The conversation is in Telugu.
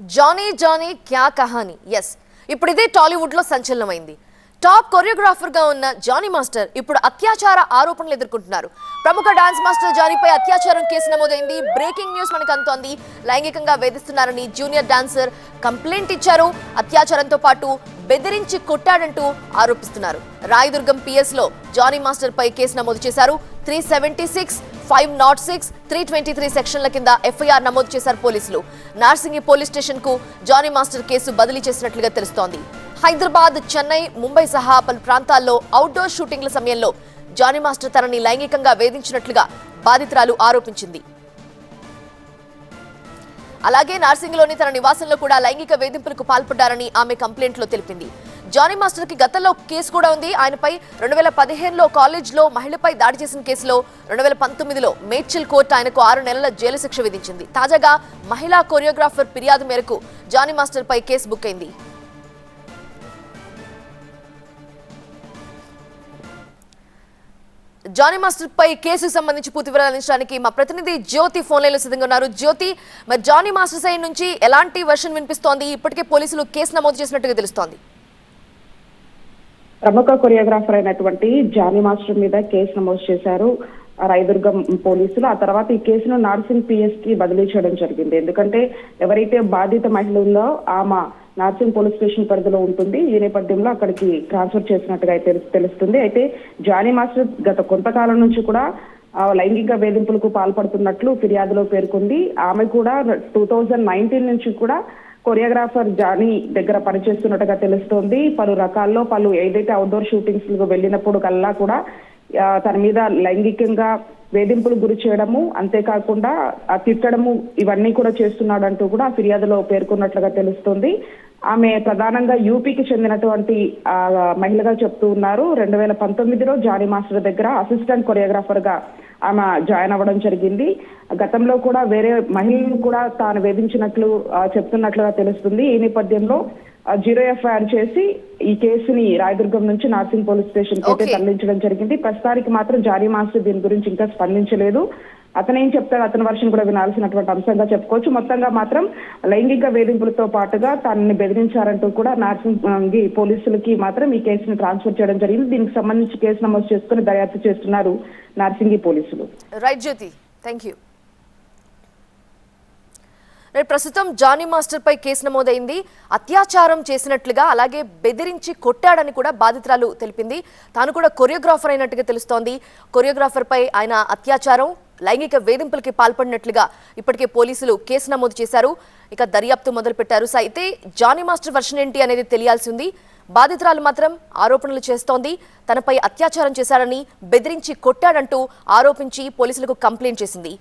జానీ జానీ క్యా కహాని? ఎస్ ఇప్పుడు ఇదే టాలీవుడ్లో సంచలనమైంది. టాప్ కొరియోగ్రాఫర్గా ఉన్న జానీ మాస్టర్ ఇప్పుడు అత్యాచార ఆరోపణలు ఎదుర్కొంటున్నారు. ప్రముఖ డాన్స్ మాస్టర్ జానీపై అత్యాచారం కేసు నమోదైంది. బ్రేకింగ్ న్యూస్ మనకు అందుతోంది లైంగికంగా వేధిస్తున్నారని జూనియర్ డాన్సర్ కంప్లైంట్ ఇచ్చారు. అత్యాచారంతో పాటు బెదిరించి కొట్టాడంటూ ఆరోపిస్తున్నారు. రాయదుర్గం పిఎస్లో జానీ మాస్టర్ పై కేసు నమోదు చేశారు. Three seventy six five naught six three twenty three సెక్షన్ల కింద ఎఫ్ఐఆర్ నమోదు చేశారు పోలీసులు. నార్సింగి పోలీస్ స్టేషన్కు జానీ మాస్టర్ కేసు బదిలీ చేసినట్లుగా తెలుస్తోంది. హైదరాబాద్ చెన్నై ముంబై సహా పలు ప్రాంతాల్లో అవుట్డోర్ షూటింగ్ల సమయంలో జానీ మాస్టర్ తనని లైంగికంగా వేధించినట్లుగా బాధితురాలు ఆరోపించింది. అలాగే నార్సింగ్లోని తన నివాసంలో కూడా లైంగిక వేధింపులకు పాల్పడ్డారని ఆమె కంప్లైంట్లో తెలిపింది. జానీ మాస్టర్కి గతంలో కేసు కూడా ఉంది. ఆయనపై రెండు వేల పదిహేనులో కాలేజ్లో మహిళపై దాడి చేసిన కేసులో రెండు వేల పంతొమ్మిదిలో మేడ్చిల్ కోర్టు ఆయనకు ఆరు నెలల జైలు శిక్ష విధించింది. తాజాగా మహిళా కొరియోగ్రాఫర్ ఫిర్యాదు మేరకు జానీ మాస్టర్ పై కేసు బుక్ అయింది. జానీ మాస్టర్ పై కేసుకు సంబంధించి పూర్తి వివరాలు అందించడానికి మా ప్రతినిధి జ్యోతి ఫోన్ లైన్లో సిద్ధంగా ఉన్నారు. జ్యోతి మరి జానీ మాస్టర్ సైడ్ నుంచి ఎలాంటి వర్షన్ వినిపిస్తోంది? ఇప్పటికే పోలీసులు కేసు నమోదు చేసినట్టుగా తెలుస్తోంది. ప్రముఖ కొరియోగ్రాఫర్ అయినటువంటి జానీ మాస్టర్ మీద కేసు నమోదు చేశారు. రాయదుర్గం పోలీసులు. ఆ తర్వాత ఈ కేసును నార్సింగ్ పిఎస్కి బదిలీ చేయడం జరిగింది. ఎందుకంటే ఎవరైతే బాధిత మహిళ ఉందో ఆమె నార్సింగ్ పోలీస్ స్టేషన్ పరిధిలో ఉంటుంది. ఈ నేపథ్యంలో అక్కడికి ట్రాన్స్ఫర్ చేసినట్టుగా అయితే తెలుస్తుంది. అయితే జానీ మాస్టర్ గత కొంతకాలం నుంచి కూడా లైంగిక వేధింపులకు పాల్పడుతున్నట్లు ఫిర్యాదులో పేర్కొంది. ఆమె కూడా టూ థౌజండ్ నైన్టీన్ నుంచి కూడా కొరియోగ్రాఫర్ జానీ దగ్గర పనిచేస్తున్నట్టుగా తెలుస్తోంది. పలు రకాల్లో పలు ఏదైతే అవుట్డోర్ షూటింగ్స్ వెళ్ళినప్పుడు కల్లా కూడా తన మీద లైంగికంగా వేధింపులు గురి చేయడము అంతేకాకుండా ఆ తిట్టడము ఇవన్నీ కూడా చేస్తున్నాడు అంటూ కూడా ఆ ఫిర్యాదులో పేర్కొన్నట్లుగా తెలుస్తుంది. ఆమె ప్రధానంగా యూపీకి చెందినటువంటి ఆ, మహిళగా చెప్తూ ఉన్నారు. రెండు వేల పంతొమ్మిదిలో జానీ మాస్టర్ దగ్గర అసిస్టెంట్ కొరియోగ్రాఫర్గా ఆమె జాయిన్ అవ్వడం జరిగింది. గతంలో కూడా వేరే మహిళలను కూడా తాను వేధించినట్లు చెప్తున్నట్లుగా తెలుస్తుంది. ఈ నేపథ్యంలో జీరో ఎఫ్ఐఆర్ చేసి ఈ కేసుని రాయదుర్గం నుంచి నార్సింగ్ పోలీస్ స్టేషన్కి అయితే. తరలించడం జరిగింది. ప్రస్తుతానికి మాత్రం జారీ మాస్టర్ దీని గురించి ఇంకా స్పందించలేదు. అతను ఏం చెప్తాడు? అతని వర్షం కూడా వినాల్సినటువంటి అంశంగా చెప్పుకోవచ్చు. మొత్తంగా మాత్రం లైంగిక వేధింపులతో పాటుగా తనని బెదిరించారంటూ కూడా నార్సింగ్ పోలీసులకి మాత్రం ఈ కేసుని ట్రాన్స్ఫర్ చేయడం జరిగింది. దీనికి సంబంధించి కేసు నమోదు చేసుకుని దర్యాప్తు చేస్తున్నారు నార్సింగి పోలీసులు. రైట్ జ్యోతి థ్యాంక్ యూ ప్రస్తుతం జానీ మాస్టర్ పై కేసు నమోదైంది. అత్యాచారం చేసినట్లుగా అలాగే బెదిరించి కొట్టాడని కూడా బాధితురాలు తెలిపింది. తాను కూడా కొరియోగ్రాఫర్ అయినట్టుగా తెలుస్తోంది. కొరియోగ్రాఫర్ పై ఆయన అత్యాచారం లైంగిక వేధింపులకి పాల్పడినట్లుగా ఇప్పటికే పోలీసులు కేసు నమోదు చేశారు. ఇక దర్యాప్తు మొదలుపెట్టారు. సో అయితే జానీ మాస్టర్ వర్షన్ ఏంటి అనేది తెలియాల్సి ఉంది. బాధితురాలు మాత్రం ఆరోపణలు చేస్తోంది. తనపై అత్యాచారం చేశాడని బెదిరించి కొట్టాడంటూ ఆరోపించి పోలీసులకు కంప్లైంట్ చేసింది.